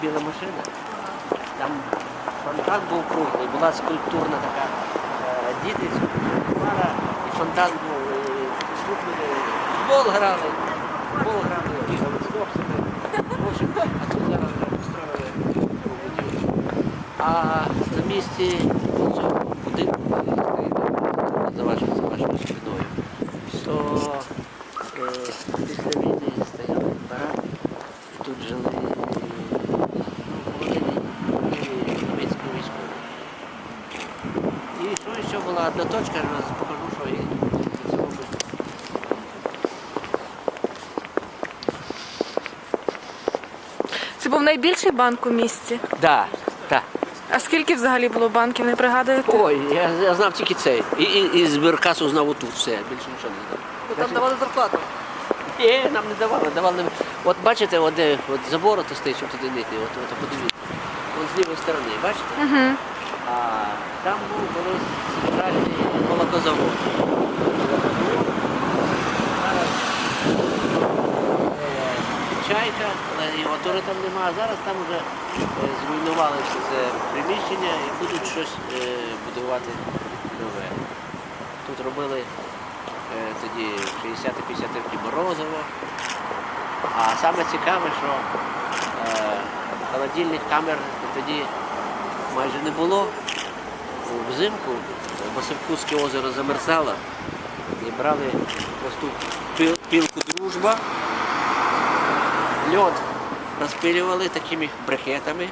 біла машина. Там фонтан був круглий, була скульптурна така е, діти, скульптура, і фонтан був, слухали, футбол грали, футбол грали, бігали з хлопцями. А тут зараз будівлю. А на місці була одна точка, я покажу, що цього Це був найбільший банк у місті. Да, так. А скільки взагалі було банків, не пригадуєте? Ой, я, я знав тільки цей. І, і, і збіркасу знав отут все, більше нічого не знав. Там давали зарплату. Ні, нам не давали, давали. От бачите, от, де от забор от стоїть, щоб туди не йти, от, от подивіться. От з лівої сторони, бачите? Угу. Там був колись центральний молокозавод. Зараз чайка, але його теж там нема. А зараз там вже е, зруйнували це приміщення і будуть щось е, будувати нове. Тут робили е, тоді 60-50 років Морозово. А саме цікаве, що холодильних камер тоді майже не було. Взимку Басилькутське озеро замерзало і брали просту піл- пілку дружба, льод розпилювали такими брикетами,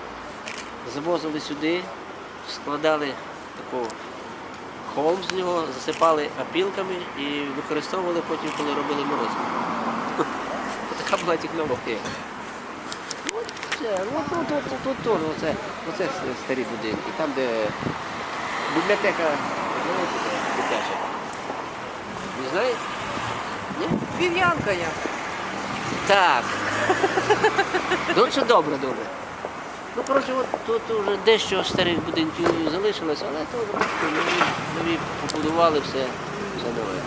завозили сюди, складали таку холм з нього, засипали опілками і використовували потім, коли робили морозиво. Така була технологія. Це, ну тут, теж оце старі будинки, там, де бібліотека, знаєте, дитяча. Не знаєте? Ні? Вів'янка я. Так. Ну, це добре, добре. Ну, коротше, от тут вже дещо старих будинків залишилось, але тут нові, нові побудували все, все нове.